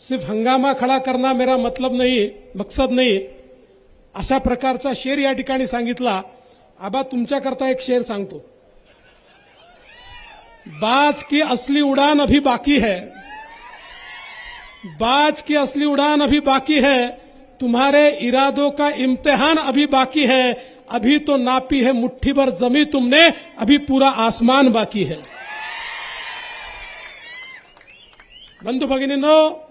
सिर्फ हंगामा खडा करना मेरा मतलब नहीं मकसद नहीं. अशा प्रकारचा शेर या ठिकाणी सांगितला. आबा तुमच्याकरता एक शेर सांगतो. बाज की असली उड़ान अभी बाकी है. बाज की असली उड़ान अभी बाकी है. तुम्हारे इरादों का इम्तिहान अभी बाकी है. अभी तो नापी है मुट्ठी भर जमी तुमने अभी पूरा आसमान बाकी है. बंधू भगिनींनो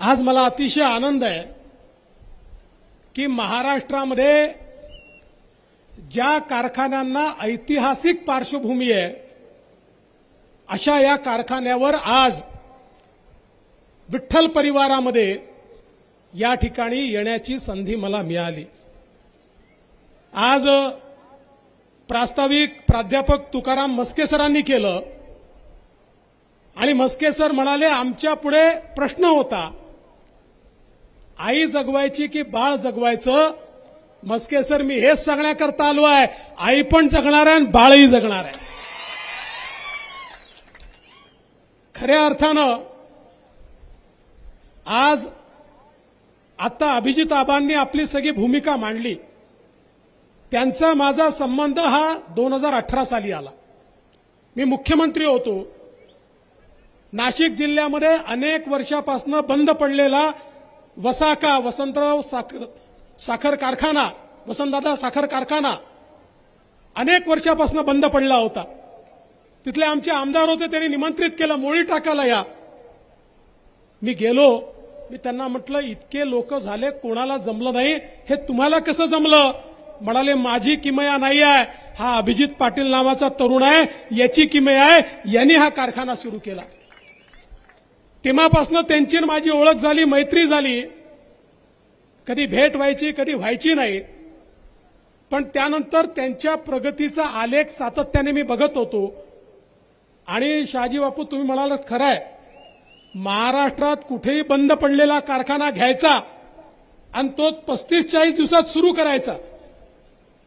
आज मला अतिशय आनंद आहे की महाराष्ट्रामध्ये ज्या कारखान्यांना ऐतिहासिक पार्श्वभूमी आहे अशा या कारखान्यावर आज विठ्ठल परिवारामध्ये या ठिकाणी येण्याची संधी मला मिळाली. आज प्रास्ताविक प्राध्यापक तुकाराम मस्के सरांनी केलं आणि मस्के सर म्हणाले आमच्या पुढे प्रश्न होता आई जगवायची की बाळ जगवायचं? मस्के सर मी हेच सांगण्याकरता आलो आहे. आई पण जगणार आहे आणि बाळही जगणार आहे. खऱ्या अर्थानं आज आता अभिजित आबांनी आपली सगळी भूमिका मांडली. त्यांचा माझा संबंध हा दोन हजार अठरा साली आला. मी मुख्यमंत्री होतो. नाशिक जिल्ह्यामध्ये अनेक वर्षापासून बंद पडलेला वसाका वसंतराव साखर साखर कारखाना वसंतदादा साखर कारखाना. अनेक वर्षापासून बंद पडला होता. तिथले आमचे आमदार होते त्यांनी निमंत्रित केलं मोळी टाकायला या. मी गेलो मी त्यांना म्हटलं इतके लोक झाले कोणाला जमलं नाही? हे तुम्हाला कसं जमलं? म्हणाले माझी किमया नाही आहे. हा अभिजित पाटील नावाचा तरुण आहे. याची किमया आहे. यांनी हा कारखाना सुरू केला. तेव्हापासनं त्यांची आणि माझी ओळख झाली मैत्री झाली. कधी भेट व्हायची कधी व्हायची नाही. पण त्यानंतर त्यांच्या प्रगतीचा आलेख सातत्याने मी बघत होतो. आणि शहाजी बापू तुम्ही म्हणालात खरं आहे महाराष्ट्रात कुठेही बंद पडलेला कारखाना घ्यायचा आणि तो पस्तीस चाळीस दिवसात सुरू करायचा.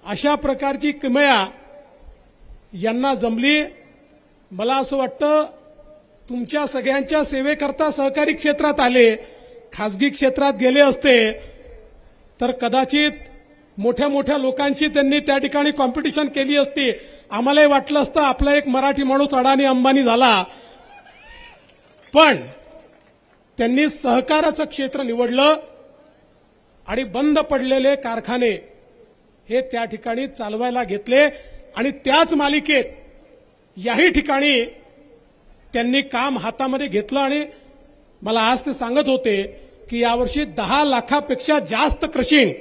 अशा प्रकारची किमया यांना जमली. मला असं वाटतं तुमच्या सगळ्यांच्या सेवेकरता सहकारी क्षेत्रात आले खासगी क्षेत्रात गेले असते तर कदाचित मोठ्या मोठ्या लोकांशी त्यांनी त्या ठिकाणी कॉम्पिटिशन केली असती. आम्हालाही वाटलं असतं आपला एक मराठी माणूस अडाणी अंबानी झाला. पण त्यांनी सहकाराचं क्षेत्र निवडलं आणि बंद पडलेले कारखाने हे त्या ठिकाणी चालवायला घेतले आणि त्याच मालिकेत याही ठिकाणी त्यांनी काम हातामध्ये घेतलं आणि मला आज ते सांगत होते की यावर्षी दहा लाखापेक्षा जास्त क्रशिंग.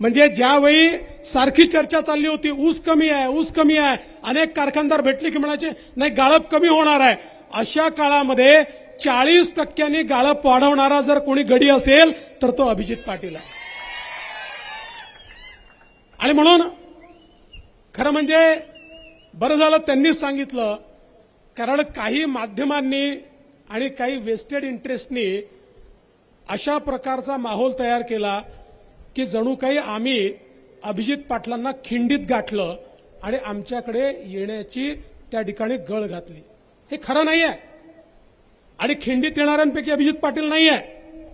म्हणजे ज्यावेळी सारखी चर्चा चालली होती ऊस कमी आहे ऊस कमी आहे अनेक कारखानदार भेटले की म्हणायचे नाही गाळप कमी होणार आहे. अशा काळामध्ये चाळीस टक्क्यांनी गाळप वाढवणारा जर कोणी गडी असेल तर तो अभिजित पाटील आहे. आणि म्हणून खरं म्हणजे बरं झालं त्यांनीच सांगितलं कारण काही माध्यमांनी आणि काही वेस्टेड इंटरेस्टनी अशा प्रकारचा माहोल तयार केला की जणू काही आम्ही अभिजित पाटलांना खिंडीत गाठलं आणि आमच्याकडे येण्याची त्या ठिकाणी गळ घातली. हे खरं नाही आहे आणि खिंडीत येणाऱ्यांपैकी अभिजित पाटील नाही आहे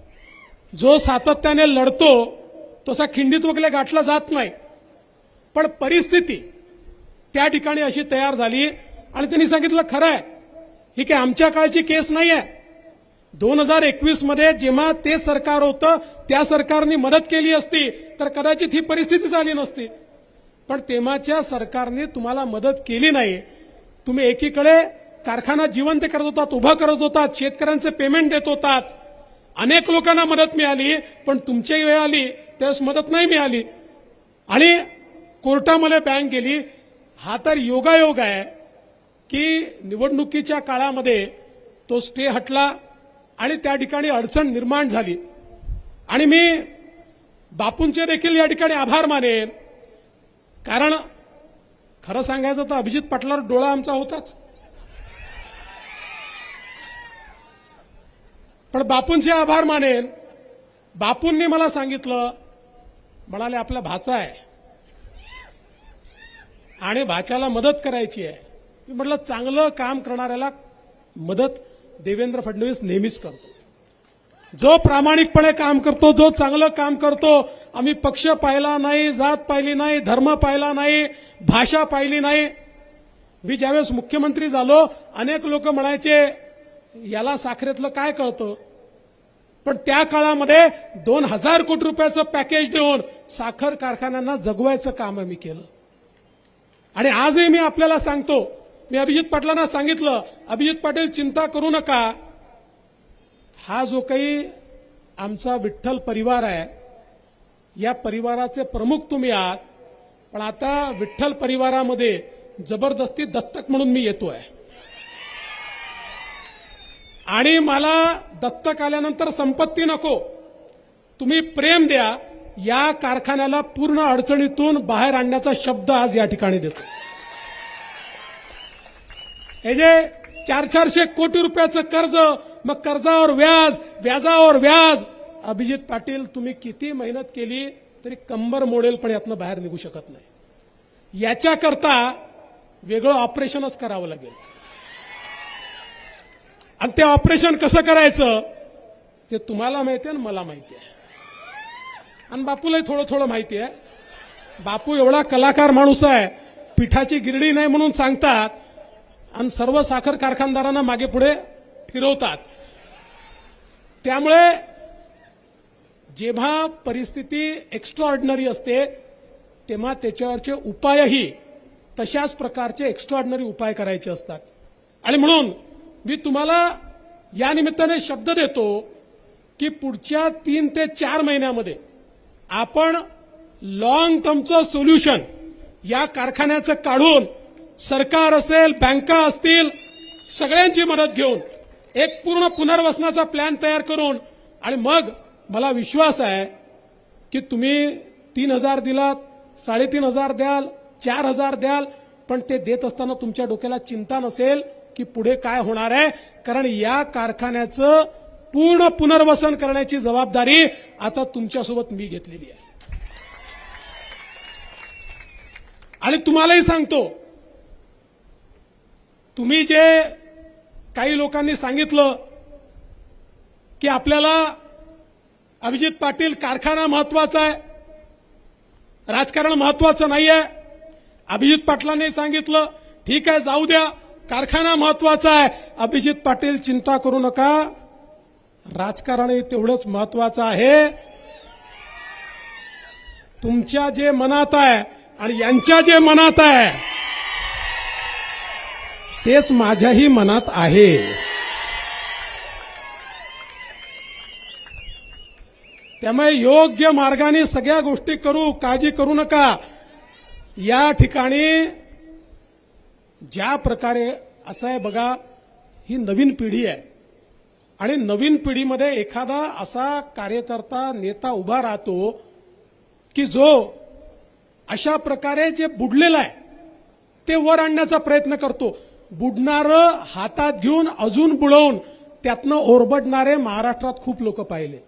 जो सातत्याने लढतो तसा खिंडीत वगैरे गाठला जात नाही. पण परिस्थिती त्या ठिकाणी अशी तयार झाली आणि त्यांनी सांगितलं खरं आहे ही काही आमच्या काळची केस नाही आहे दोन हजार एकवीसमध्ये जेव्हा ते सरकार होतं त्या सरकारने मदत केली असती तर कदाचित ही परिस्थिती झाली नसती. पण तेव्हाच्या सरकारने तुम्हाला मदत केली नाही. तुम्ही एकीकडे कारखाना जिवंत करत होतात उभा करत होतात शेतकऱ्यांचे पेमेंट देत होतात. अनेक लोकांना मदत मिळाली पण तुमची वेळ आली त्यावेळेस मदत नाही मिळाली. आणि कोर्टामध्ये बँक गेली. हा तर योगायोग आहे. की निवडणुकीच्या काळामध्ये तो स्टे हटला आणि त्या ठिकाणी अडचण निर्माण झाली. आणि मी बापूंचे देखील या ठिकाणी आभार मानेन. कारण खरं सांगायचं तर अभिजित पाटलावर डोळा आमचा होताच. पण बापूंचे आभार मानेन. बापूंनी मला सांगितलं म्हणाले आपला भाचा आहे. आणि भाच्याला मदत करायची आहे. मी म्हटलं चांगलं काम करणाऱ्याला मदत देवेंद्र फडणवीस नेहमीच करतो. जो प्रामाणिकपणे काम करतो जो चांगलं काम करतो आम्ही पक्ष पाहिला नाही जात पाहिली नाही धर्म पाहिला नाही भाषा पाहिली नाही. मी ज्यावेळेस मुख्यमंत्री झालो अनेक लोक म्हणायचे याला साखरेतलं काय कळतं? पण त्या काळामध्ये दोन हजार कोटी रुपयाचं पॅकेज देऊन साखर कारखान्यांना जगवायचं काम आम्ही केलं. आणि आजही मी आपल्याला सांगतो मी अभिजित पाटलांना सांगितलं अभिजित पाटील चिंता करू नका. हा जो काही आमचा विठ्ठल परिवार आहे या परिवाराचे प्रमुख तुम्ही आहात पण आता विठ्ठल परिवारामध्ये जबरदस्ती दत्तक म्हणून मी येतोय. आणि मला दत्तक आल्यानंतर संपत्ती नको. तुम्ही प्रेम द्या या कारखान्याला पूर्ण अडचणीतून बाहेर आणण्याचा शब्द आज या ठिकाणी देतो. हे जे चार चारशे कोटी रुपयाचं कर्ज मग कर्जावर व्याज व्याजावर व्याज. अभिजित पाटील तुम्ही किती मेहनत केली तरी कंबर मोडेल पण यातनं बाहेर निघू शकत नाही. याच्याकरता वेगळं ऑपरेशनच करावं लागेल. आणि ते ऑपरेशन कसं करायचं ते तुम्हाला माहिती आहे आणि मला माहिती आहे. आणि बापूलाही थोडं थोडं माहिती आहे. बापू एवढा कलाकार माणूस आहे पिठाची गिरडी नाही म्हणून सांगतात आणि सर्व साखर कारखानदारांना मागे पुढे फिरवतात. त्यामुळे जेव्हा परिस्थिती एक्स्ट्राऑर्डिनरी असते तेव्हा त्याच्यावरचे उपायही तशाच प्रकारचे एक्स्ट्राऑर्डिनरी उपाय करायचे असतात. आणि म्हणून मी तुम्हाला या निमित्ताने शब्द देतो की पुढच्या तीन ते चार महिन्यामध्ये आपण लॉंग टर्मचं सोल्युशन या कारखान्याचं काढून सरकार असेल बँका असतील सगळ्यांची मदत घेऊन एक पूर्ण पुनर्वसनाचा प्लॅन तयार करून आणि मग मला विश्वास आहे की तुम्ही तीन हजार दिलात साडेतीन हजार द्याल चार हजार द्याल पण ते देत असताना तुमच्या डोक्याला चिंता नसेल की पुढे काय होणार आहे कारण या कारखान्याचं पूर्ण पुनर्वसन करण्याची जबाबदारी आता तुमच्यासोबत मी घेतलेली आहे. आणि तुम्हालाही सांगतो तुम्ही जे काही लोकांनी सांगितलं की आपल्याला अभिजित पाटील कारखाना महत्त्वाचा आहे राजकारण महत्वाचं नाही आहे अभिजित पाटलांनी सांगितलं ठीक आहे जाऊ द्या कारखाना महत्त्वाचा आहे. अभिजित पाटील चिंता करू नका राजकारणही तेवढंच महत्वाचं आहे. तुमच्या जे मनात आहे आणि यांच्या जे मनात आहे तेच माझ्याही मनात आहे. त्यामुळे योग्य मार्गाने सगळ्या गोष्टी करू काळजी करू नका. या ठिकाणी ज्या प्रकारे असं आहे बघा ही नवीन पिढी आहे. आणि नवीन पिढीमध्ये एखादा असा कार्यकर्ता नेता उभा राहतो की जो अशा प्रकारे जे बुडलेलं आहे ते वर आणण्याचा प्रयत्न करतो. बुडणारं हातात घेऊन अजून बुडवून त्यातनं ओरबडणारे महाराष्ट्रात खूप लोक पाहिले.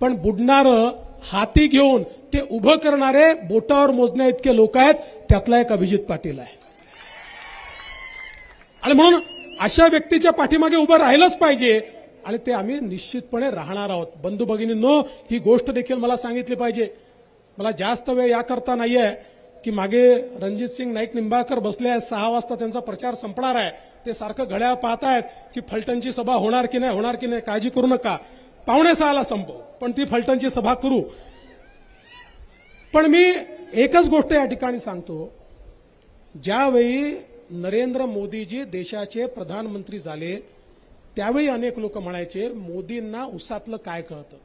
पण बुडणारं हाती घेऊन ते उभं करणारे बोटावर मोजण्या इतके लोक आहेत त्यातला एक अभिजित पाटील आहे. आणि म्हणून अशा व्यक्तीच्या पाठीमागे उभं राहिलंच पाहिजे आणि ते आम्ही निश्चितपणे राहणार आहोत. बंधू भगिनींनो ही गोष्ट देखील मला सांगितली पाहिजे. मला जास्त वेळ याकरता नाहीये. की मागे रणजित सिंग नाईक निंबाळकर बसले आहेत सहा वाजता त्यांचा प्रचार संपणार आहे. ते सारखं घड्याळ पाहतायत की फलटणची सभा होणार की नाही होणार की नाही काळजी करू नका. पावणे सहाला संपव पण ती फलटणची सभा करू. पण मी एकच गोष्ट या ठिकाणी सांगतो. ज्यावेळी नरेंद्र मोदीजी देशाचे प्रधानमंत्री झाले त्यावेळी अनेक लोक म्हणायचे मोदींना उसातलं काय कळतं?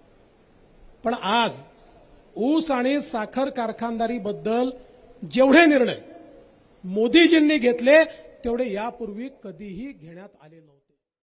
पण आज ऊस आणि साखर कारखानदारीबद्दल जेवढे निर्णय मोदीजींनी घेतले तेवढे यापूर्वी कधीही घेण्यात आले नव्हते.